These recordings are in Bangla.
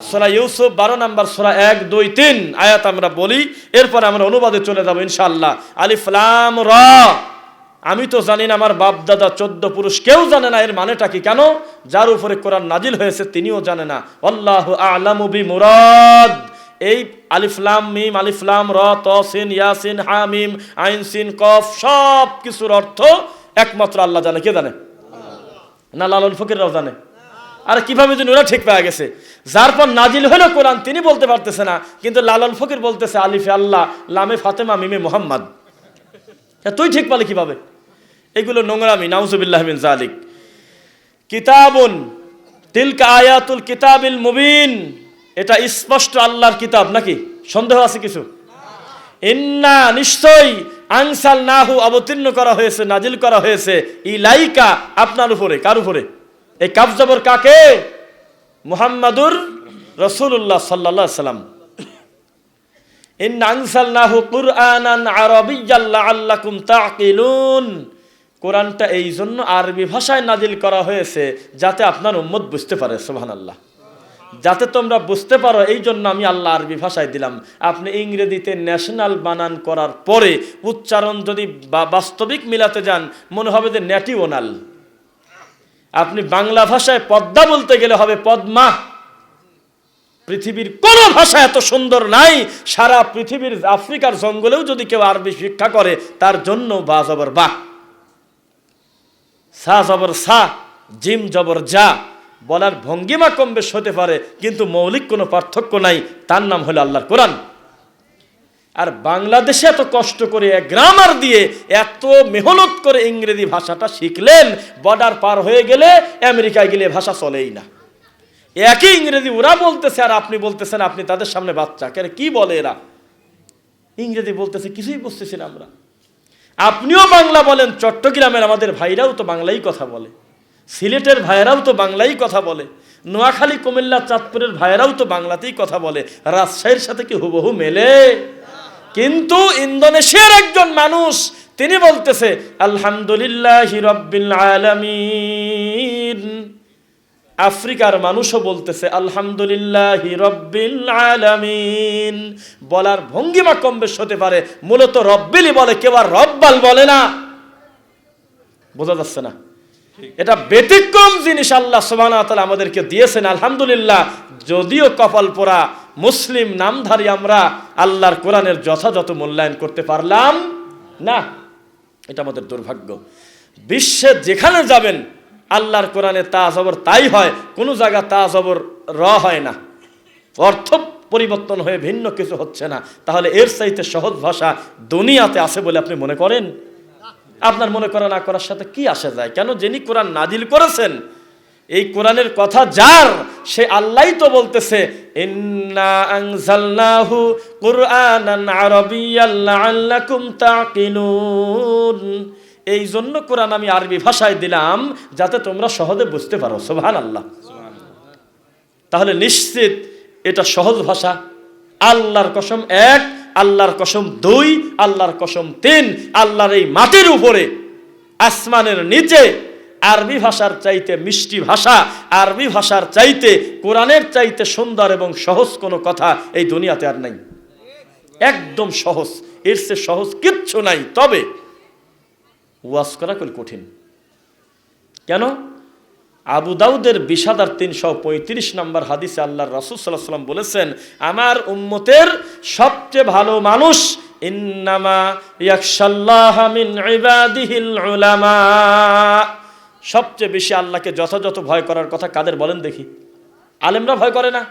সোরা ইউসুফ, বারো নাম্বার সোরা এক, দুই, তিন আয়াত আমরা বলি। এরপর আমরা অনুবাদে চলে যাব ইনশাআল্লাহ। আলিফলাম র। আমি তো জানি না, আমার বাপ দাদা চোদ্দ পুরুষ, কেউ জানে না এর মানেটা কি? কেন? যার উপরে কোরআন নাজিল হয়েছে, তিনিও জানে না। আল্লাহ আলামুবি মুরাদ এই আলিফলাম মিম আলিফলাম র তসিন ইয়াসিন, হামিম, আইন, সিন, কফ সব কিছুর অর্থ একমাত্র আল্লাহ জানে। কে জানে? না লালন ফকিররাও জানে। আর কীভাবে যেন ওরা ঠিক পাওয়া গেছে। যার পর নাজিল হলো কোরআন, তিনি বলতে পারতেছে না, কিন্তু লালন ফকির বলতেছে, আলিফে আল্লাহ, লামে ফাতেমা, মিমে মোহাম্মদ। তুই ঠিক পালে কীভাবে? এগুলো নোংরামি, নাউজুবিল্লাহ মিন জালিক কিতাবুন, তিলকা আয়াতুল কিতাবিল মুবিন। এটা স্পষ্ট আল্লাহর কিতাব নাকি? সন্দেহ আছে কিছু? ইন্না নিশ্চয়ই আনসাল নাহু অবতীর্ণ করা হয়েছে, নাজিল করা হয়েছে, ইলাইকা আপনার উপরে, কার উপরে? এই কাবজবর কাকে? মুহাম্মাদুর রসুল্লাহ সাল্লাহ সাল্লাম। কোরআনটা এই জন্য আরবি ভাষায় নাজিল করা হয়েছে যাতে আপনার উম্মত বুঝতে পারে, সুবহানাল্লাহ। যাতে তোমরা বুঝতে পারো এই জন্য আমি আল্লাহ আরবি ভাষায় দিলাম। আপনি ইংরেজিতে ন্যাশনাল বানান করার পরে উচ্চারণ যদি বাস্তবিক মিলাতে যান, মনে হবে যে ন্যাটিওনাল। আপনি বাংলা ভাষায় পদ্মা বলতে গেলে হবে পদ্মা। পৃথিবীর কোনো ভাষা এত সুন্দর নাই, সারা পৃথিবীর আফ্রিকার জঙ্গলেও যদি কেউ আরবি শিক্ষা করে, তার জন্য বা জবর বা। সা জবর সা, জিম জবর যা বলার ভঙ্গিমা কম বেশ হতে পারে, কিন্তু মৌলিক কোনো পার্থক্য নাই, তার নাম হলো আল্লাহর কোরআন। আর বাংলাদেশে এত কষ্ট করে গ্রামার দিয়ে এত মেহনত করে ইংরেজি ভাষাটা শিখলেন বর্ডার পার হয়ে গেলে আমেরিকায় গেলে ভাষা চলেই না। একই ইংরেজি ওরা বলতেছে আর আপনি বলতেছেন, আপনি তাদের সামনে বাচ্চা। কেন কি বলে এরা? ইংরেজি বলতেছে, কিছুই বুঝতেছি না আমরা। আপনিও বাংলা বলেন, চট্টগ্রামের আমাদের ভাইরাও তো বাংলাই কথা বলে। সিলেটের ভাইয়েরাও তো বাংলাই কথা বলে। নোয়াখালী, কুমিল্লা, চাঁদপুরের ভাইয়েরাও তো বাংলাতেই কথা বলে। রাজশাহীর সাথে কি হুবহু মেলে? কিন্তু ইন্দোনেশিয়ার একজন মানুষ, তিনি বলতেছে, আলহামদুলিল্লাহ রব্বিল আলামিন। আফ্রিকার মানুষও বলতেছে, আলহামদুলিল্লাহ রব্বিল আলামিন। বলার ভঙ্গিমা কম বেশ হতে পারে। মূলত রব্বিলই বলে, কেউ আর রব্বাল বলে না। বোঝা যাচ্ছে না। এটা ব্যতিক্রম জিনিস আল্লাহ ওয়া আমাদেরকে দিয়েছেন, আলহামদুলিল্লাহ। যদিও কপাল পোড়া মুসলিম নামধারী আমরা আল্লাহর কোরআনের যথাযথ মূল্যায়ন করতে পারলাম না। এটা আমাদের দুর্ভাগ্য। বিশ্বে যেখানে যাবেন, আল্লাহর কোরআনে তা জবর তাই হয়, কোনো জায়গা তা জবর র হয় না। অর্থ পরিবর্তন হয়ে ভিন্ন কিছু হচ্ছে না। তাহলে এর চাইতে সহজ ভাষা দুনিয়াতে আছে বলে আপনি মনে করেন? আপনার মনে করা না করার সাথে কি আসে যায়? কেন যিনি কোরআন নাজিল করেছেন, এই কোরআনের কথা যার, সে আল্লাহই তো বলতেছে এই জন্য কোরআন আমি আরবি ভাষায় দিলাম, যাতে তোমরা সহজে বুঝতে পারো। সুবহানাল্লাহ। তাহলে নিশ্চিত এটা সহজ ভাষা। আল্লাহর কসম এক আল্লাহর কসম দুই, আল্লাহর কসম তিন, আল্লাহর এই মাটির উপরে, আসমানের নিচে, আরবি ভাষার চাইতে মিষ্টি ভাষা, আরবি ভাষার চাইতে, কোরআনের চাইতে সুন্দর এবং সহজ কোনো কথা এই দুনিয়াতে আর নাই। একদম সহজ, এর চেয়ে সহজ কিচ্ছু নাই। তবে ওয়াজ করা কঠিন। কেন? আবু দাউদের বিষাদার তিনশো পঁয়ত্রিশ নম্বর হাদিসে আল্লাহ রসুলাম বলেছেন, আমার উম্মতের সবচেয়ে ভালো মানুষ ইন্নামা ইয়াকশাল্লাহ উলামা। সবচেয়ে বেশি আল্লাহকে যথাযথ ভয় করার কথা কাদের বলেন দেখি? আলেমরা ভয় করে না?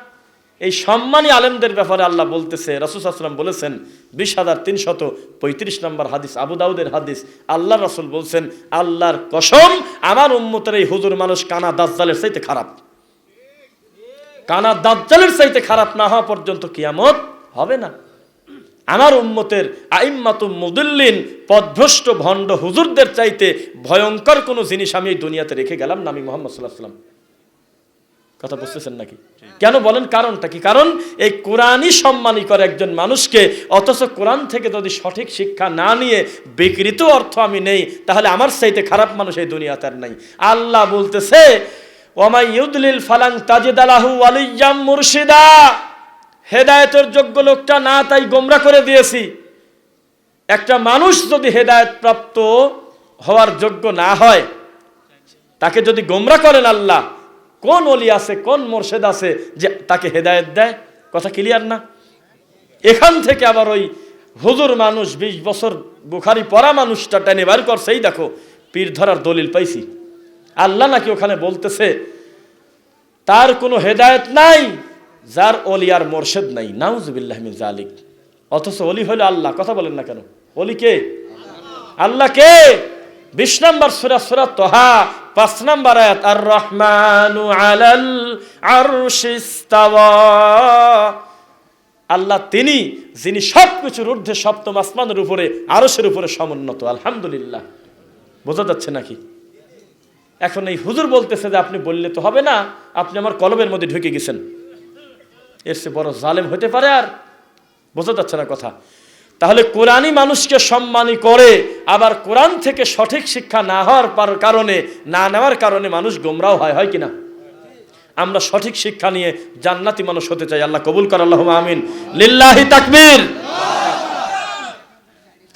এই সম্মানী আলেমদের ব্যাপারে আল্লাহ বলতেছে রসুলাম বলেছেন, বিশ হাজার তিনশত পঁয়ত্রিশ নম্বর হাদিস, আবু দাউদের হাদিস আল্লাহ রসুল বলছেন, আল্লাহর কসম, আমার উম্মতের এই হুজুর মানুষ কানা দাজ্জালের চাইতে খারাপ। কানা দাজ্জালের চাইতে খারাপ না হওয়া পর্যন্ত কিয়ামত হবে না। আমার উম্মতের আইম্মাতু মুদুল্লিন, পদভ্রষ্ট, ভণ্ড হুজুরদের চাইতে ভয়ঙ্কর কোনো জিনিস আমি এই দুনিয়াতে রেখে গেলাম না আমি মোহাম্মদ সাল্লাহ সাল্লাম কথা বুঝতেছেন নাকি? কেন বলেন কারণটা কি? কারণ এই কোরআনই সম্মানী করে একজন মানুষকে, অথচ কোরআন থেকে যদি সঠিক শিক্ষা না নিয়ে বিকৃত অর্থ আমি নেই, তাহলে আমার চাইতে খারাপ মানুষ এই দুনিয়াতে আর নাই। আল্লাহ বলতেছে ওমাই ইউদলিল ফালাং তাজিদ আলাহু আলিয়াম মুর্শিদা। হেদায়েতের যোগ্য লোকটা না, তাই গোমরা করে দিয়েছি। একটা মানুষ যদি হেদায়েত প্রাপ্ত হওয়ার যোগ্য না হয়, তাকে যদি গোমরা করেন আল্লাহ কোন অলি আছে, কোন মোর্শেদ আছে যে তাকে হেদায়েত দেয়? কথা ক্লিয়ার না? এখান থেকে আবার ওই হুজুর মানুষ বিশ বছর বুখারি পড়া মানুষটা টেনে বার করছে, এই দেখো, পীর ধরার দলিল পাইছি। আল্লাহ নাকি ওখানে বলতেছে, তার কোনো হেদায়েত নাই, যার অলি আর মোর্শেদ নাই। নাউজুবিল্লাহ জালিক অথচ অলি হলো আল্লাহ, কথা বলেন না কেন? অলি কে? আল্লাহ কে? বিশ নম্বর সুরা সুরা তোহা পাঁচ নম্বর আয়াত আর রহমানু আলাল আরশিস্তাওয়া আল্লাহ তিনি, যিনি সব কিছুর ঊর্ধ্বে সপ্তম আসমানের উপরে, আরশের উপরে সমুন্নত, আলহামদুলিল্লাহ। বোঝা যাচ্ছে নাকি? এখন এই হুজুর বলতেছে যে আপনি বললে তো হবে না, আপনি আমার কলমের মধ্যে ঢুকে গেছেন। এর সে বড় জালেম হতে পারে আর? বোঝা যাচ্ছে না কথা। তাহলে কোরআনই মানুষকে সম্মানী করে, আবার কোরআন থেকে সঠিক শিক্ষা না হওয়ার কারণে, না নেওয়ার কারণে মানুষ গোমরাও হয় হয় কিনা? আমরা সঠিক শিক্ষা নিয়ে জান্নাতি মানুষ হতে চাই, আল্লাহ কবুল কর আল্লাহ আমিন। লিল্লাহি তাকবীর।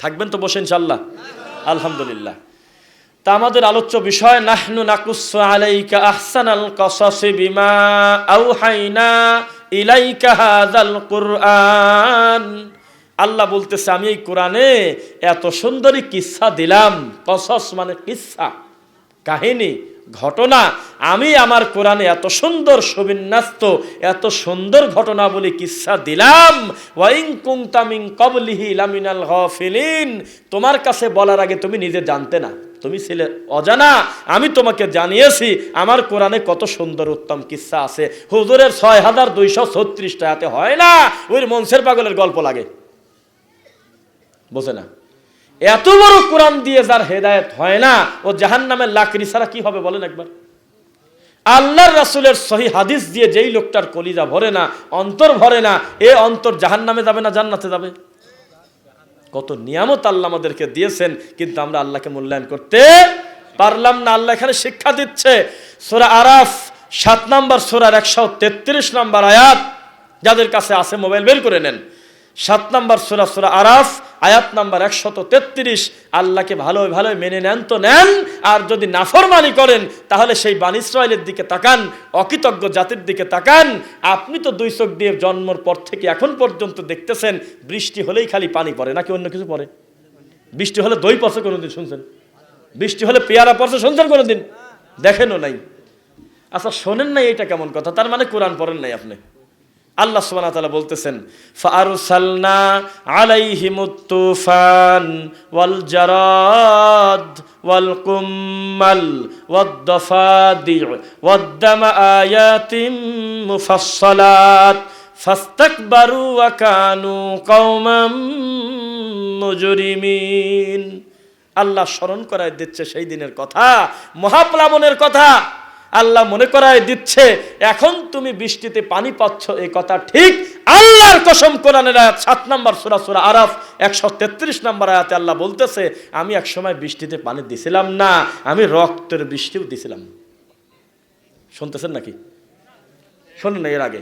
থাকবেন তো বসে ইনশাল্লাহ আলহামদুলিল্লাহ। তা আমাদের আলোচ্য বিষয়, নাহনু নাকুসু আলাইকা আহসানাল কসাসি বিমা আউহাইনা ইলাইকা হাযাল কুরআন। আল্লাহ বলতেছে, আমি এই কোরআনে এত সুন্দরী কিচ্ছা দিলাম। কসস মানে কিচ্ছা কাহিনী, ঘটনা। আমি আমার কোরআনে এত সুন্দর সুবিন্যাস্ত, এত সুন্দর ঘটনা বলে কিচ্ছা দিলাম। ওয়াইং কুংতামিং কবলিহি লামিনাল গফিলিন। তোমার কাছে বলার আগে তুমি নিজে জানতে না। তুমি ছিলে অজানা, আমি তোমাকে জানিয়েছি, আমার কোরআনে কত সুন্দর উত্তম কিচ্ছা আছে। হুজুরের ছয় হাজার দুইশো ছত্রিশটা এতে হয় না, ওই মনসের পাগলের গল্প লাগে। বোঝে না। এত বড় কোরআন দিয়ে যার হেদায়েত হয় না, ও জাহান নামের লাকড়ি ছাড়া কি হবে বলেন একবার। আল্লাহর রাসুলের সহি হাদিস দিয়ে যেই লোকটার কলিজা ভরে না, অন্তর ভরে না, এ অন্তর জাহান নামে যাবে না, জান্নাতে যাবে? কত নিয়ামত আল্লাহ আমাদেরকে দিয়েছেন, কিন্তু আমরা আল্লাহকে মূল্যায়ন করতে পারলাম না। আল্লাহ এখানে শিক্ষা দিচ্ছে, সোরা আরাফ, সাত নম্বর সোরার একশো তেত্রিশ নম্বর আয়াত, যাদের কাছে আছে মোবাইল, বের করে নেন। সাত নম্বর সোরা সোরা আরাফ, আয়াত নাম্বার একশত তেত্রিশ। আল্লাহকে ভালোই ভালোই মেনে নেন তো নেন, আর যদি নাফরমানি করেন, তাহলে সেই বান ইসরায়েলের দিকে তাকান, অকৃতজ্ঞ জাতির দিকে তাকান। আপনি তো দুই চোখ দিয়ে জন্মর পর থেকে এখন পর্যন্ত দেখতেছেন, বৃষ্টি হলেই খালি পানি পড়ে, নাকি অন্য কিছু পড়ে? বৃষ্টি হলে দই পড়ছে কোনোদিন, শুনছেন? বৃষ্টি হলে পেয়ারা পড়ছে, শুনছেন কোনোদিন? দেখেনও নাই। আচ্ছা শোনেন নাই এটা কেমন কথা? তার মানে কোরআন পড়েন নাই আপনি। আল্লাহ সুবহানাহু তাআলা বলতেছেন, ফাআরসালনা আলাইহিমুত তুফান ওয়াল জারাদ ওয়াল কুম্মাল ওয়াদ দাফাদি ওয়াদ দামা আয়াতিম মুফাসসালাত, ফাস্তাকবারু ওয়া কানু কওমান মুজরিমিন। আল্লাহ স্মরণ করায় দিচ্ছে সেই দিনের কথা, মহাপ্লাবনের কথা। আল্লাহ মনে করায় দিচ্ছে এখন তুমি বৃষ্টিতে পানি পাচ্ছ এই কথা ঠিক আল্লাহর কসম কোরআনের আয়াত সাত নম্বর সুরা সুরা আরাফ একশো তেত্রিশ নম্বর আয়াতে আল্লাহ বলতেছে আমি এক সময় বৃষ্টিতে পানি দিছিলাম না আমি রক্তের বৃষ্টিও দিছিলাম। শুনতেছেন নাকি? শোনেন এর আগে।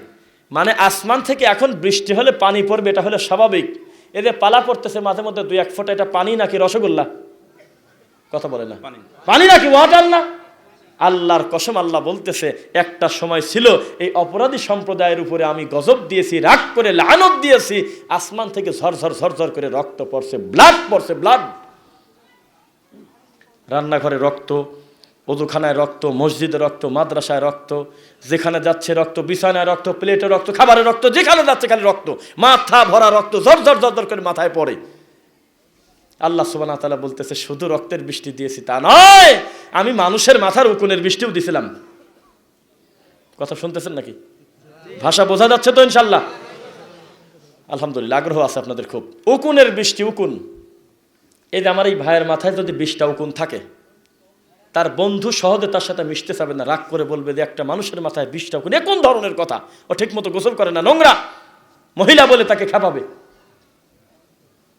মানে আসমান থেকে এখন বৃষ্টি হলে পানি পড়বে এটা হলে স্বাভাবিক। এদের পালা পড়তেছে মাঝে মধ্যে দুই এক ফোঁটা এটা পানি নাকি রসগোল্লা? কথা বলে না। পানি। নাকি ওয়াটার না? আল্লাহর কসম আল্লাহ বলতেছে, একটা সময় ছিল এই অপরাধী সম্প্রদায়ের উপরে আমি গজব দিয়েছি, রাগ করে লানত দিয়েছি, আসমান থেকে ঝরঝর ঝরঝর করে রক্ত পড়ছে ব্লাড পড়ছে ব্লাড রান্নাঘরে রক্ত ওদুখানায় রক্ত, মসজিদে রক্ত, মাদ্রাসায় রক্ত, যেখানে যাচ্ছে রক্ত, বিছানায় রক্ত, প্লেটে রক্ত খাবারের রক্ত, যেখানে যাচ্ছে খালি রক্ত, মাথা ভরা রক্ত, ঝরঝর ঝরঝর করে মাথায় পড়ে। আল্লাহ সুবান তালা বলতেছে, শুধু রক্তের বৃষ্টি দিয়েছি, তা নয়, আমি মানুষের মাথার উকুনের বৃষ্টিও দিছিলাম। কথা শুনতেছেন নাকি? ভাষা বোঝা যাচ্ছে তো ইনশাল্লাহ আলহামদুলিল্লাহ, আগ্রহ আছে আপনাদের খুব। উকুনের বৃষ্টি, উকুন। এই যে আমার এই ভাইয়ের মাথায় যদি বিষটা উকুন থাকে, তার বন্ধু সহজে তার সাথে মিশতে চাবে না, রাগ করে বলবে যে একটা মানুষের মাথায় বিষটা উকুন। এ কোন ধরনের কথা? ও ঠিক মতো গোসল করে না, নোংরা। মহিলা বলে তাকে খেপাবে।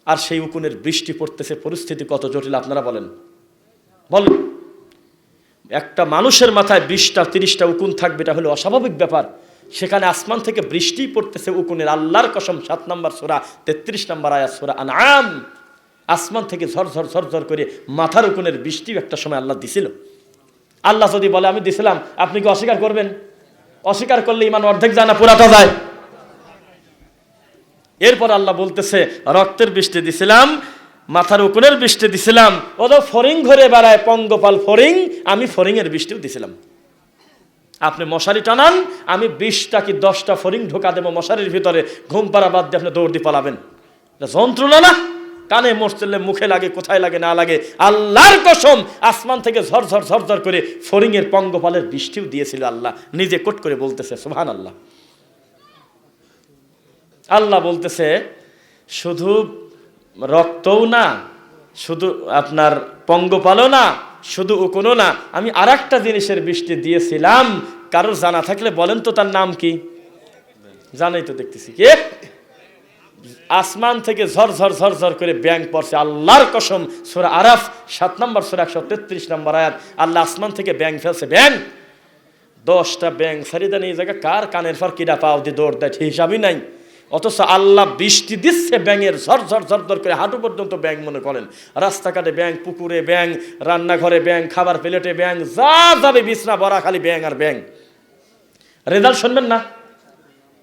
আর সেই উকুনের বৃষ্টি পড়তেছে, পরিস্থিতি কত জটিল, আপনারা বলেন। বলেন। একটা মানুষের মাথায় বিশটা, তিরিশটা উকুন থাকবে, এটা হলো অস্বাভাবিক ব্যাপার। সেখানে আসমান থেকে বৃষ্টি পড়তেছে উকুনের। আল্লাহর কসম, সাত নম্বর সোরা, তেত্রিশ নম্বর আয়াত, সোরা আনাম আসমান থেকে ঝরঝর ঝরঝর করে মাথার উকুনের বৃষ্টি একটা সময় আল্লাহ দিছিল। আল্লাহ যদি বলে, আমি দিছিলাম আপনি কি অস্বীকার করবেন? অস্বীকার করলে ইমান অর্ধেক জানা পুরাটা যায়। এরপর আল্লাহ বলতেছে, রক্তের বৃষ্টি দিছিলাম, মাথার উকুনের বৃষ্টি দিছিলাম ও তো ফরিং ঘরে বেড়ায়, পঙ্গপাল ফরিং আমি ফরিংয়ের বৃষ্টিও দিছিলাম। আপনি মশারি টানান, আমি বিশটা কি দশটা ফরিং ঢোকা দেবো মশারির ভিতরে, ঘুম পাড়া বাদ দিয়ে আপনি দৌড় দিয়ে পালাবেন। যন্ত্রণা না? কানে মরচলে মুখে লাগে, কোথায় লাগে, না লাগে, আল্লাহর কসম, আসমান থেকে ঝরঝর ঝরঝর করে ফরিংয়ের পঙ্গপালের বৃষ্টিও দিয়েছিল আল্লাহ, নিজে কোট করে বলতেছে সুহান আল্লাহ আল্লাহ বলতেছে, শুধু রক্তও না, শুধু আপনার পঙ্গপালও না, শুধু উকুনও না, আমি আর জিনিসের বৃষ্টি দিয়েছিলাম। কারোর জানা থাকলে বলেন তো তার নাম কি? জানাই তো দেখতেছি কে? আসমান থেকে ঝরঝর ঝরঝর করে ব্যাংক পড়ছে। আল্লাহর কসম, সুরা আরাফ, সাত নম্বর, সুরা একশো তেত্রিশ নম্বর আয়াত। আল্লাহ আসমান থেকে ব্যাংক ফেলছে। ব্যাংক দশটা ব্যাংক সারিদান এই জায়গায়। কার কানের ফর কিরা পাও দিয়ে দৌড় দেয়? হিসাবই নাই। অথচ আল্লাহ বৃষ্টি দিচ্ছে ব্যাঙের ঝরঝর ঝরঝর করে হাঁটু পর্যন্ত ব্যাং মনে করেন। রাস্তাঘাটে ব্যাং পুকুরে ব্যাং রান্নাঘরে ব্যাং খাবার প্লেটে ব্যাং যা যাবে বিছনা, বড়া, খালি ব্যাং আর ব্যাং রেজাল্ট শুনবেন না?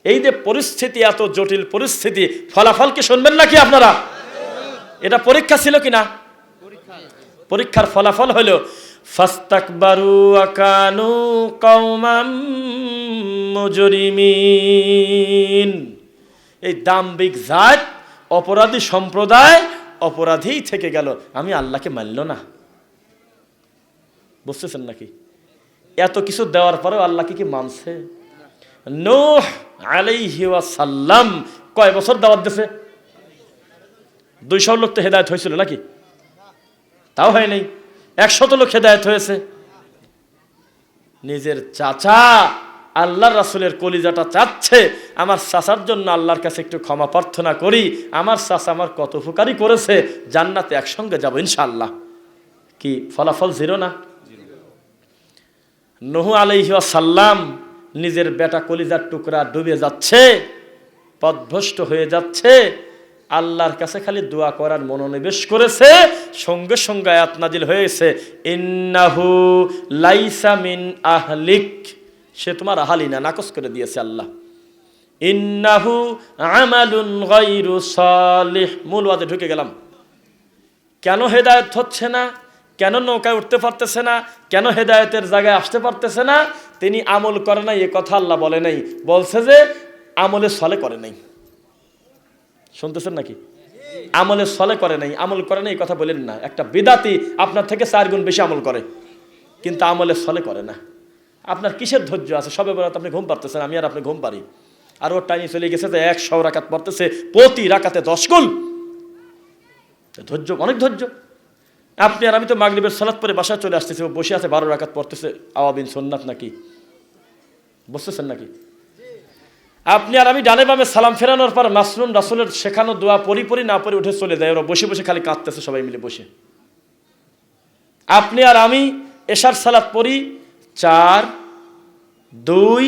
এই যে পরিস্থিতি, এত জটিল পরিস্থিতি, ফলাফল কি শুনবেন নাকি আপনারা? এটা পরীক্ষা ছিল কি না? পরীক্ষার ফলাফল হলো, ফাস্তাকবারু আকানু কওমাম মুজরিমিন। এই দাম্বিক জাত, অপরাধী সম্প্রদায় অপরাধীই থেকে গেল। আমি আল্লাহকে মানল না। বুঝতেছেন নাকি? এত কিছু দেওয়ার পরেও আল্লাহকে কি মানছে? নূহ আলাইহি সাল্লাম কয় বছর দাওয়াত দিছে? দুইশো লোক তো হেদায়ত হয়েছিল নাকি? তাও হয় নাই। একশত লোক হেদায়ত হয়েছে। নিজের চাচা আল্লাহর রাসুলের কলিজাটা চাচ্ছে। আমার চাচার জন্য আল্লাহর কাছে একটু ক্ষমা প্রার্থনা করি। আমার চাচা আমার কত উপকারই করেছে। জান্নাতে একসঙ্গে যাব ইনশাআল্লাহ। কি, ফলাফল জিরো না? নহু আলাইহি সাল্লাম নিজের বেটা কলিজার টুকরা ডুবে যাচ্ছে, পদভ্রষ্ট হয়ে যাচ্ছে। আল্লাহর কাছে খালি দোয়া করার মনোনিবেশ করেছে। সঙ্গে সঙ্গে আয়াত নাজিল হয়েছে, ইন্নাহু লাইসা মিন আহলিক। সে তোমার আহালি না, নাকচ করে দিয়েছে আল্লাহ। ইন্নাহু আমালুন গায়রু সালিহ। মূল ঢুকে গেলাম। কেন হেদায়ত হচ্ছে না? কেন নৌকায় উঠতে পারতেছে না? কেন হেদায়তের জায়গায় আসতে পারতেছে না? তিনি আমল করে নাই, এ কথা আল্লাহ বলে নাই। বলছে যে, আমলে সলে করে নাই। শুনতেছেন নাকি? আমলে সলে করে নাই, আমল করে নাই এই কথা বলেন না। একটা বিদাতি আপনার থেকে চার গুণ বেশি আমল করে। কিন্তু আমলে সলে করে না। আপনার কিসের ধৈর্য আছে? সবে বেড়াতে আপনি ঘুম পারতেছেন আমি আর আপনি ঘুম পারি আর ওর টাইম চলে গেছে যে একশো রাকাত পড়তেছে, প্রতি রাকাতে দশ গুণ। ধৈর্য, অনেক ধৈর্য। আপনি আর আমি তো মাগরিবের সালাত পরে বাসায় চলে আসতেছি, ও বসে আছে বারো রাকাত পড়তেছে। আওয়াবিন সোননাথ নাকি? বুঝতেছেন নাকি? আপনি আর আমি ডানে বামে সালাম ফেরানোর পর মাসরুম রাসুলের শেখানো দোয়া পরি পরি না পরে উঠে চলে যায়। ওরা বসে বসে খালি কাঁদতেছে সবাই মিলে বসে। আপনি আর আমি এশার সালাত পড়ি চার, দুই,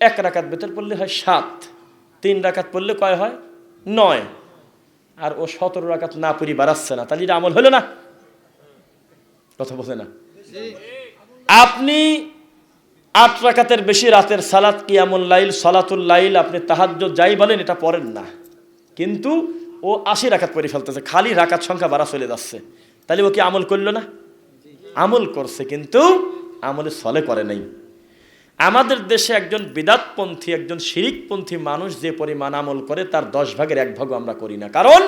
এক রাকাত বেতর পড়লে হয় সাত। তিন রাকাত পড়লে কয় হয়? নয়। আর ও সতেরো রাকাত না পড়ি বাড়াচ্ছে না। তাহলে আমল হলো না? কথা বোঝে না? আপনি আট রাকাতের বেশি রাতের সালাত, কিয়ামুল লাইল, সালাতুল লাইল, আপনি তাহাজ্য যাই বলেন, এটা পড়েন না। কিন্তু ও আশি রাকাত পরে ফেলতেছে, খালি রাকাত সংখ্যা বাড়া চলে যাচ্ছে। তাহলে ও কি আমল করল না? আমল করছে। কিন্তু আমলে সলে করে নাই। আমাদের দেশে একজন বিদাতপন্থী, একজন শিরিকপন্থী মানুষ যে পরিমাণ আমল করে, তার দশ ভাগের এক ভাগও আমরা করি না। কারণ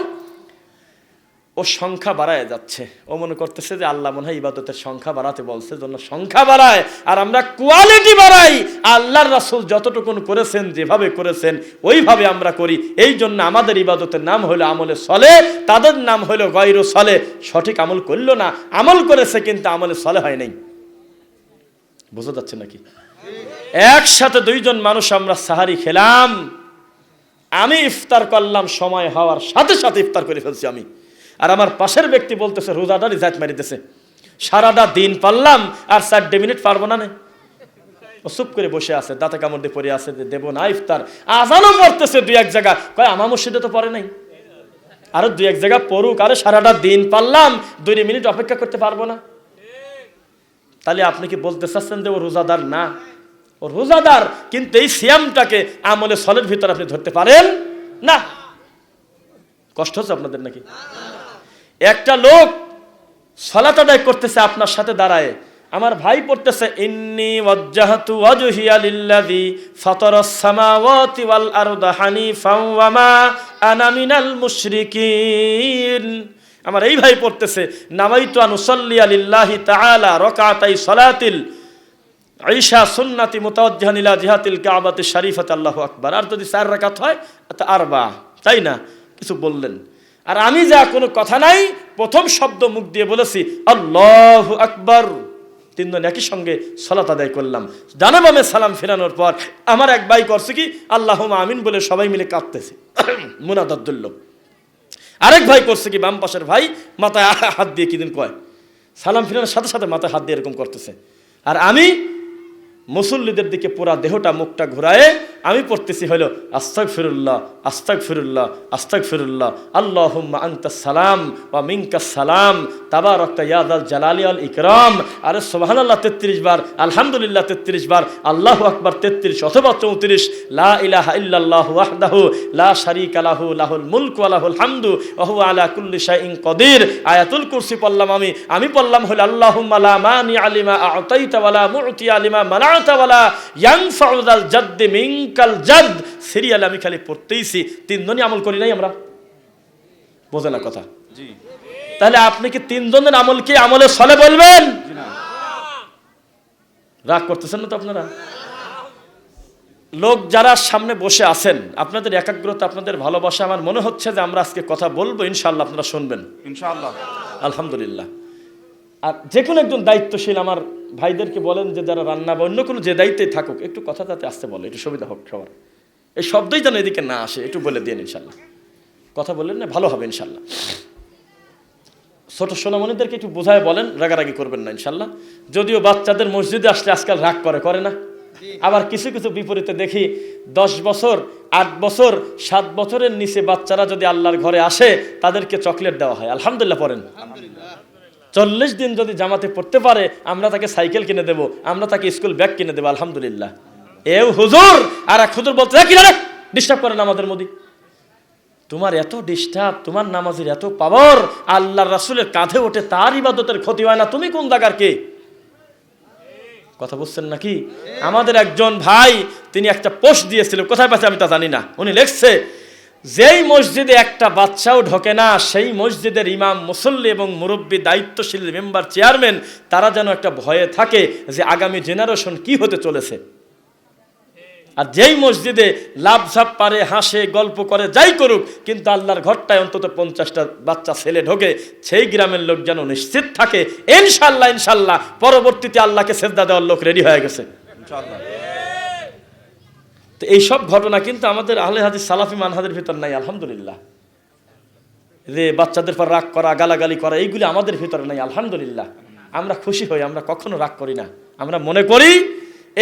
ও সংখ্যা বাড়ায় যাচ্ছে। ও মনে করতেছে যে আল্লাহ মনে হয় ইবাদতের সংখ্যা বাড়াতে বলছে, জন্য সংখ্যা বাড়ায়। আর আমরা কোয়ালিটি বাড়াই। আল্লাহর রাসুল যতটুকুন করেছেন, যেভাবে করেছেন, ওইভাবে আমরা করি। এই জন্য আমাদের ইবাদতের নাম হলো আমলে সলে। তাদের নাম হলো গৈর সলে। সঠিক আমল করল না, আমল করেছে কিন্তু আমলে সলে হয় নাই। বোঝা যাচ্ছে নাকি? একসাথে দুইজন মানুষ আমরা সাহারি খেলাম। আমি ইফতার করলাম, সময় হওয়ার সাথে সাথে ইফতার করে ফেলছি আমি। আর আমার পাশের ব্যক্তি বলতেছে রোজাদারি জাত মারিতেছে। সারাটা দিন পারলাম, আর চারটে মিনিট পারব না ও চুপ করে বসে আছে, দাঁতে কামড় দিয়ে পড়ে আছে, যে দেবো না ইফতার। আজানও পড়তেছে দুই এক জায়গা। কয়, আমার মসজিদে তো পড়ে নাই। আরও দুই এক জায়গা পড়ুক, আরে সারাটা দিন পারলাম, দুই মিনিট অপেক্ষা করতে পারব না। তাহলে আপনি কি বলতে চাচ্ছেন যে ও রোজাদার? না। ও রোজাদার, কিন্তু এই সিয়ামটাকে আমলে সলের ভিতরে আপনি ধরতে পারেন? না। কষ্ট হচ্ছে আপনাদের নাকি? একটা লোক সলাত আদায় করতেছে আপনার সাথে দাঁড়ায়। আমার ভাই পড়তেছে, ইন্নি ওয়াজ্জাহাতু ওয়াজহিয়া লিল্লাযী ফাতারাস সামাওয়াতি ওয়াল আরদা হানিফাও ওয়া মা আনা মিনাল মুশরিকিন। আমার এই ভাই পড়তেছে, নামাইতু আন উসাল্লি লিল্লাহি তাআলা রাকাতাই সালাতিল ঈশা সুন্নাতি মুতাওয়াজ্জিহান ইলা জিহাতিল কাবাতি শরীফাত, আল্লাহু আকবার। আর যদি চার রাকাত হয় তা আরবা, তাই না? কিছু বললেন। আর আমি যা কোনো কথা নাই, প্রথম শব্দ মুখ দিয়ে বলেছি, আল্লাহু আকবার। তিনজন একই সঙ্গে সলাত আদায় করলাম। ডানা বামে সালাম ফেরানোর পর আমার এক ভাই করছে কি আল্লাহ আমিন বলে সবাই মিলে কাঁদতেছে। মুনাদুল্ল আরেক ভাই করছে কি বাম পাশের ভাই, মাথায় হাত দিয়ে কি দিন কয়? সালাম ফিরানোর সাথে সাথে মাথায় হাত দিয়ে এরকম করতেছে। আর আমি মুসল্লিদের দিকে পুরা দেহটা, মুখটা ঘুরায়ে আমি পড়তেছি হলো আস্তাক ফিরুল্লাহ আস্তাক ফিরুল্লাহ আস্তাক ফিরুল্লাহ আল্লাহ আন্তা সালাম বা মিঙ্কা সালাম তাবা ইয়াদ আল জালালি আল ইকরাম, আরে সোহান আল্লাহ তেত্রিশ বার, আলহামদুলিল্লাহ তেত্রিশ বার, আল্লাহ আকবার তেত্রিশ অথবা চৌত্রিশ, লা ইলাহা ইল্লাল্লাহু ওয়াহদাহু লা শারীকা লাহু, লাহুল মুলকু ওয়া লাহুল হামদু, ওয়া হুয়া আলা কুল্লি শাইইন কদির। আয়াতুল কুরসি পড়লাম আমি আমি পড়লাম হলো আল্লাহুম্মা লা মানি আলিমা আ'তাইতা ওয়া আলিমা মানা'তা জাদ। সিরিয়াল আমি খালি পড়তেইছি তিনজনই আমল করি নাই আমরা? বোঝে না কথা। তাহলে আপনি কি তিনজনের আমল কি আমলে সলে বলবেন? রাগ করতেছেন না তো আপনারা? লোক যারা সামনে বসে আছেন আপনাদের একাগ্রতা আপনাদের ভালোবাসা আমার মনে হচ্ছে যে আমরা আজকে কথা বলব ইনশাল্লাহ আপনারা শুনবেন। ইনশাআল্লাহ। আলহামদুলিল্লাহ। আর যে কোনো একজন দায়িত্বশীল, আমার ভাইদেরকে বলেন যে যারা রান্না বা অন্য কোনো যে দায়িত্বে থাকুক, একটু কথা তাতে আসতে বলে, একটু সুবিধা হোক সবার। এই শব্দই যেন এদিকে না আসে, একটু বলে দিন ইনশাল্লাহ। কথা বললেন না, ভালো হবে ইনশাল্লাহ। ছোট সোনামণিদেরকে একটু বোঝায় বলেন, রাগারাগি করবেন না ইনশাল্লাহ। যদিও বাচ্চাদের মসজিদে আসলে আজকাল রাগ করে করে না। আবার কিছু কিছু বিপরীতে দেখি, দশ বছর, আট বছর, সাত বছরের নিচে বাচ্চারা যদি আল্লাহর ঘরে আসে, তাদেরকে চকলেট দেওয়া হয়। আলহামদুলিল্লাহ পড়েন। চল্লিশ দিন যদি জামাতে পড়তে পারে, আমরা তাকে সাইকেল কিনে দেব, আমরা তাকে স্কুল ব্যাগ কিনে দেবো, আলহামদুলিল্লাহ। এও হুজুর, আর এক হুজুর বলতে কিনা ডিস্টার্ব করেন আমাদের মোদি। তোমার এত ডিস্টার্ব তোমার নামাজের এত পাওয়ার আল্লাহ রাসুলের কাঁধে ওঠে তার ইবাদতের ক্ষতি হয় না, তুমি কোন জায়গার কে? কথা বুঝছেন নাকি? আমাদের একজন ভাই, তিনি একটা পোস্ট দিয়েছিল, কোথায় পাচ্ছে আমি তা জানি না। উনি লিখছে যেই মসজিদে একটা বাচ্চাও ঢোকে না, সেই মসজিদের ইমাম, মুসল্লি এবং মুরব্বী, দায়িত্বশীল মেম্বার, চেয়ারম্যান, তারা যেন একটা ভয়ে থাকে যে আগামী জেনারেশন কি হতে চলেছে। আর যেই মসজিদে লাভঝাপ পারে, হাসে, গল্প করে, যাই করুক, কিন্তু আল্লাহর ঘরটায় অন্তত পঞ্চাশটা বাচ্চা, ছেলে ঢোকে, সেই গ্রামের লোক যেন নিশ্চিত থাকে ইনশাল্লাহ ইনশাল্লাহ পরবর্তীতে আল্লাহকে শ্রদ্ধা দেওয়ার লোক রেডি হয়ে গেছে। ইনশাআল্লাহ। তো এইসব ঘটনা কিন্তু আমাদের আহলে হাদিস সালাফি মানহাদের ভিতর নাই, আলহামদুলিল্লাহ। রে বাচ্চাদের পর রাগ করা, গালাগালি করা, এইগুলি আমাদের ভিতরে নাই, আলহামদুলিল্লাহ। আমরা খুশি হই, আমরা কখনো রাগ করি না। আমরা মনে করি,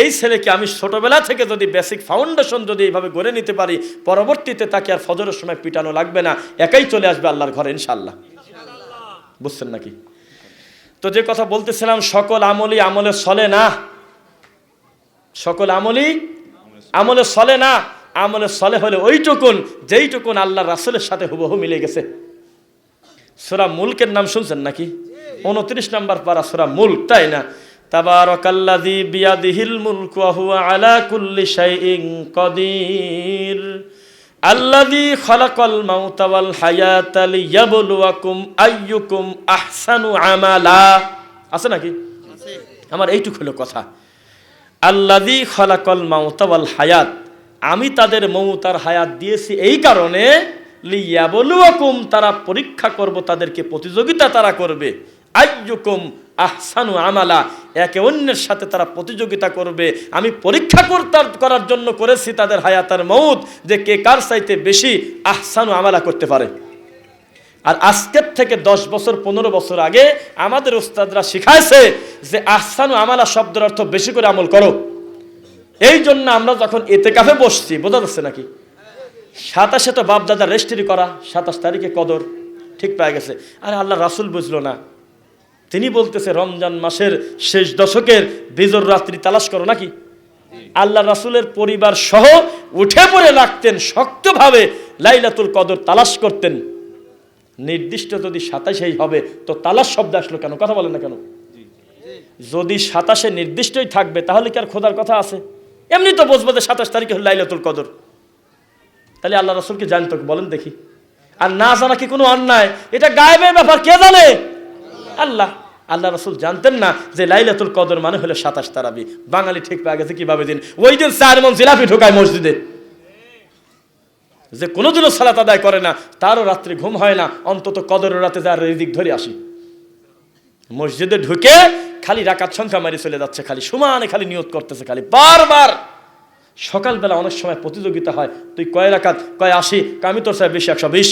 এই ছেলেকে আমি ছোটবেলা থেকে যদি বেসিক ফাউন্ডেশন যদি এইভাবে গড়ে নিতে পারি, পরবর্তীতে তাকে আর ফজরের সময় পিটানো লাগবে না, একাই চলে আসবে আল্লাহর ঘরে ইনশাল্লাহ বুঝছেন নাকি? তো যে কথা বলতেছিলাম, সকল আমলি আমলে চলে না। সকল আমলি আমলে সলে না আমলে সলে হলে ওইটুকুন যেইটুকুন আল্লাহ রাসুলের সাথে হুবহু মিলে গেছে। সুরা মুলকের নাম শুনছেন নাকি? উনত্রিশ নাম্বার পারা সুরা মুলক তাই না? তাবারাকাল্লাযী বিয়াদিহিল মুলকু ওয়া হুয়া আলা কুল্লি শাইইন কদির। আল্লাযী খালাকাল মাউতা ওয়াল হায়াতা লিয়াবলুয়াকুম আইয়ুকুম আহসানু আমালা। আছে নাকি? আমার এইটুকু হলো কথা। আল্লাদি খলাকল মাউতাওয়াল হায়াত। আমি তাদের মৌতার হায়াত দিয়েছি এই কারণে লিয়াবলুয়াকুম, তারা পরীক্ষা করব, তাদেরকে প্রতিযোগিতা তারা করবে। আইয়ুকুম আহসানু আমালা, একে অন্যের সাথে তারা প্রতিযোগিতা করবে। আমি পরীক্ষা করার জন্য করেছি তাদের হায়াতার মৌত, যে কে কার চাইতে বেশি আহসানু আমালা করতে পারে। আর আজকের থেকে দশ বছর, পনেরো বছর আগে আমাদের উস্তাদরা শিখাইছে যে আহসানু আমালা শব্দের অর্থ বেশি করে আমল করো। এই জন্য আমরা যখন এতে কাফে বসছি, বোঝা যাচ্ছে নাকি? সাতাশে তো বাপদাদা রেজিস্ট্রি করা, সাতাশ তারিখে কদর, ঠিক পেয়ে গেছে। আরে আল্লাহ রাসুল বুঝলো না। তিনি বলতেছে, রমজান মাসের শেষ দশকের বিজর রাত্রি তালাশ করো নাকি? আল্লাহ রাসুলের পরিবার সহ উঠে পড়ে লাগতেন, শক্তভাবে লাইলাতুল কদর তালাশ করতেন। নির্দিষ্ট যদি সাতাশেই হবে, তো তালাশ শব্দ আসলো কেন? কথা বলেন না কেন? যদি সাতাশে নির্দিষ্টই থাকবে, তাহলে কি আর খোদার কথা আছে? এমনি তো বুঝব যে সাতাশ তারিখে হলো লাইলাতুল কদর। তাহলে আল্লাহ রসুলকে জানতো? বলেন দেখি। আর না জানা কি কোনো অন্যায়? এটা গায়েবের ব্যাপার, কে জানে? আল্লাহ। আল্লাহ রসুল জানতেন না যে লাইলাতুল কদর মানে হলো সাতাশ তারাবি। বাঙালি ঠিক পেয়ে গেছে কীভাবে দিন? ওই দিন চার মন জিলাপি ঢোকায় মসজিদে। যে কোনোদিনও সালাত আদায় করে না, তারও রাত্রে ঘুম হয় না, অন্তত কদরের রাতে যার রিদিক ধরে আসি। মসজিদে ঢুকে খালি রাকাত সংখ্যা মারি চলে যাচ্ছে, খালি সমানে খালি নিয়ত করতেছে, খালি বারবার। সকালবেলা অনেক সময় প্রতিযোগিতা হয়, তুই কয় রাকাত, কয় কয় আমি তোর সাহেব বেশি, একশো বিশ।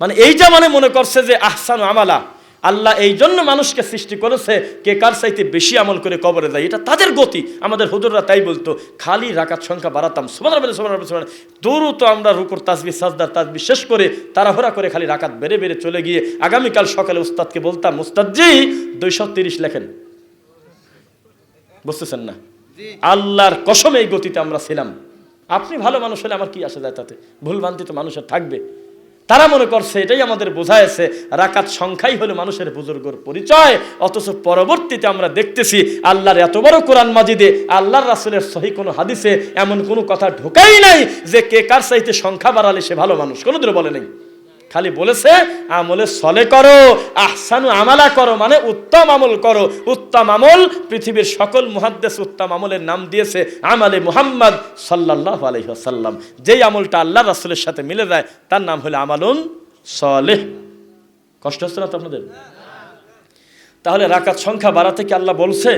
মানে এইটা মানে মনে করছে যে আহসান আমালা আল্লাহ এই জন্য মানুষকে সৃষ্টি করেছে কে কার চাইতে বেশি আমল করে কবরে যায় এটা তাদের গতি। আমাদের হুজুররা তাই বলতো খালি রাকাত সংখ্যা বাড়াতাম সুমান সুমান দ্রুত আমরা রুকুর তাসবি সাজদার তাসবি শেষ করে তাড়াহুড়া করে খালি রাকাত বেড়ে বেড়ে চলে গিয়ে আগামীকাল সকালে উস্তাদকে বলতাম উস্তাদজি দুইশো তিরিশ লেখেন। বুঝতেছেন না? আল্লাহর কসম এই গতিতে আমরা ছিলাম। আপনি ভালো মানুষ হলে আমার কি আসে যায় তাতে? ভুল ভ্রান্তি তো মানুষের থাকবে। তারা মনে করছে, এটাই আমাদের বোঝায়ছে রাকাত সংখ্যাই হলো মানুষের বুজুর্গর পরিচয়, অথচ পরবর্তীতে আমরা দেখতেছি আল্লাহর এত বড় কোরআন মাজিদে আল্লাহর রাসুলের সহি কোনো হাদিসে এমন কোনো কথা ঢোকাই নাই যে কে কার চাইতে সংখ্যা বাড়ালে সে ভালো মানুষ। কোনোদিনও বলে নেই। খালি বলেছে, আমলে সলে করো, আহসানু আমালা করো মানে উত্তম আমল করো। উত্তম আমল পৃথিবীর সকল মুহাদ্দেস উত্তম আমলের নাম দিয়েছে আমালে মুহাম্মদ সাল্লাহ আলহিহাসাল্লাম যেই আমলটা আল্লাহ রাসুলের সাথে মিলে যায়, তার নাম হলো আমালুন সলেহ। কষ্ট হচ্ছে না তো আপনাদের? তাহলে রাকাত সংখ্যা বাড়াতে কি আল্লাহ বলছে?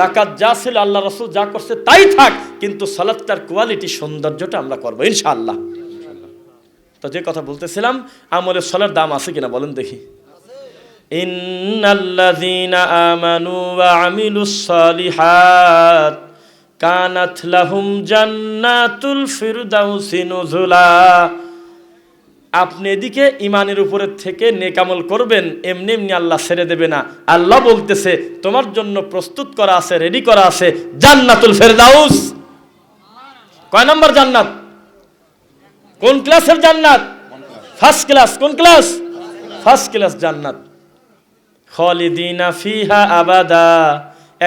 রাকাত যা ছিল আল্লাহ রসুল যা করছে তাই থাক, কিন্তু সালাদটার কোয়ালিটি সৌন্দর্যটা আমরা করব, ইনশাআল্লাহ। তো যে কথা বলতেছিলাম, আমলের সলার দাম আছে কিনা বলেন দেখি। ইন্নাল্লাযীনা আমানু ওয়া আমিলুস সালিহাত কানাত লাহুম জান্নাতুল ফিরদাউসি নুজুলা আপনি এদিকে ইমানের উপরের থেকে নেকামল করবেন, এমনি এমনি আল্লাহ ছেড়ে দেবে না। আল্লাহ বলতেছে, তোমার জন্য প্রস্তুত করা আছে রেডি করা আছে, জান্নাতুল ফেরদাউস। কয় নম্বর জান্নাত? কোন ক্লাসের জান্নাত? ফার্স্ট ক্লাস কোন ক্লাস ফার্স্ট ক্লাস জান্নাত। খালিদিনা ফিহা আবাদা।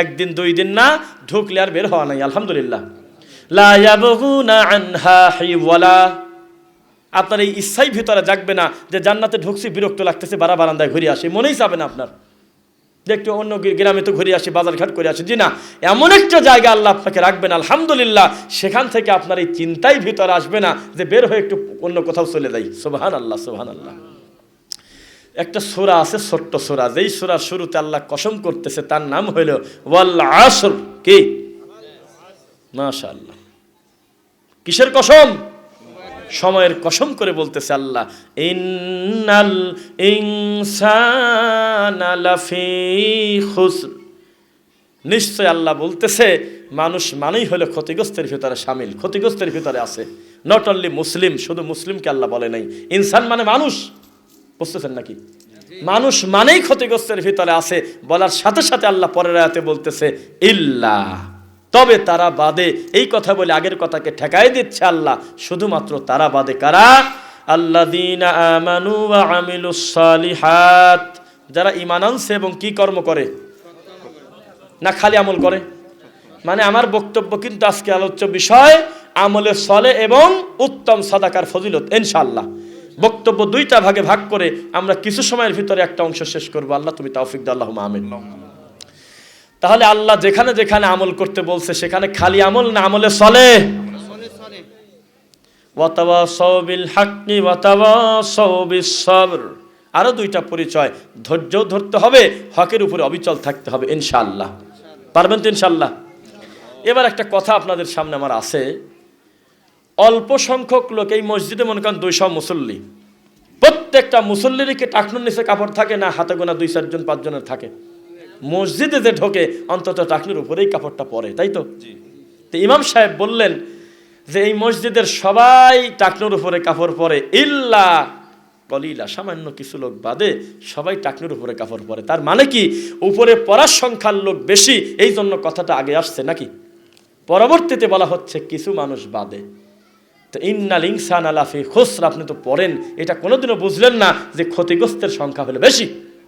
একদিন, দুই দিন না ঢুকলে আর বের হওয়া নাই, আলহামদুলিল্লাহ। আপনার এই ইচ্ছাই ভিতরে জাগবে না যে জান্নাতে ঢুকছি, বিরক্ত লাগতেছে বারা বারান্দায় ঘুরে আসি, মনেই যাবে না আপনার। যে একটু অন্য গ্রামে তো ঘুরে আসি, বাজারঘাট করে আসি। জি না, এমন একটা জায়গা আল্লাহ আপনাকে রাখবেন, আলহামদুলিল্লাহ। সেখান থেকে আপনার এই চিন্তাই ভিতরে আসবে না যে বের হয়ে একটু অন্য কোথাও চলে যাই। সোহান আল্লাহ সোহান আল্লাহ একটা সোরা আছে, ছোট্ট সোরা। যেই সোরার শুরুতে আল্লাহ কসম করতেছে, তার নাম হইল ওয়াল আসর। কি? মাশা আল্লাহ কিসের কসম? সময়ের কসম করে বলতেছে আল্লাহ, ইন্নাল ইনসানা লাফি খুসর। নিশ্চয় আল্লাহ বলতেছে, মানুষ মানেই হলো ক্ষতিগ্রস্তের ভিতরে সামিল, ক্ষতিগ্রস্তের ভিতরে আছে। নট অনলি মুসলিম, শুধু মুসলিমকে আল্লাহ বলে নাই। ইনসান মানে মানুষ। বুঝতেছেন নাকি? মানুষ মানেই ক্ষতিগ্রস্তের ভিতরে আছে। বলার সাথে সাথে আল্লাহ পরের আয়াতে বলতেছে, ইল্লা তবে তারা বাদে, এই কথা বলে আগের কথাকে ঠেকাই দিচ্ছে আল্লাহ। শুধুমাত্র তারা বাদে কারা? আল্লাদিনা সালিহাত। যারা ইমান আনছে এবং কি কর্ম করে? না খালি আমল করে? মানে আমার বক্তব্য কিন্তু আজকে আলোচ্য বিষয়, আমলে সলে এবং উত্তম সাদাকার ফজিলত ইনশাল্লাহ বক্তব্য দুইটা ভাগে ভাগ করে আমরা কিছু সময়ের ভিতরে একটা অংশ শেষ করব। আল্লাহ তুমি তাওফিক দাল্লাহ আমিন। তাহলে আল্লাহ যেখানে যেখানে আমল করতে বলছে, সেখানে খালি আমল না, আমলে সবর আরও দুইটা পরিচয় ধৈর্য ধরতে হবে, হকের উপরে অবিচল থাকতে হবে, ইনশাআল্লাহ। পারবেন তো ইনশাল্লাহ এবার একটা কথা আপনাদের সামনে আমার আছে। অল্প সংখ্যক লোক এই মসজিদে মনে করেন দুইশো মুসল্লি। প্রত্যেকটা মুসল্লিরকে টাকনুর নিচে কাপড় থাকে না হাতে গোনা দুই চারজন, পাঁচজনের থাকে? মসজিদে যে ঢোকে অন্তত টাকনুর উপরেই কাপড়টা পরে তাই তো? তো ইমাম সাহেব বললেন যে এই মসজিদের সবাই টাকনুর উপরে কাপড় পরে ইল্লা কলিলা সামান্য কিছু লোক বাদে সবাই টাকনুর উপরে কাপড় পরে। তার মানে কি? উপরে পড়ার সংখ্যার লোক বেশি এই জন্য কথাটা আগে আসছে নাকি? পরবর্তীতে বলা হচ্ছে কিছু মানুষ বাদে। তো ইন্নাল ইনসান আলাফি খোসরা আপনি তো পড়েন এটা কোনোদিনও বুঝলেন না যে ক্ষতিগ্রস্তের সংখ্যা হলে বেশি।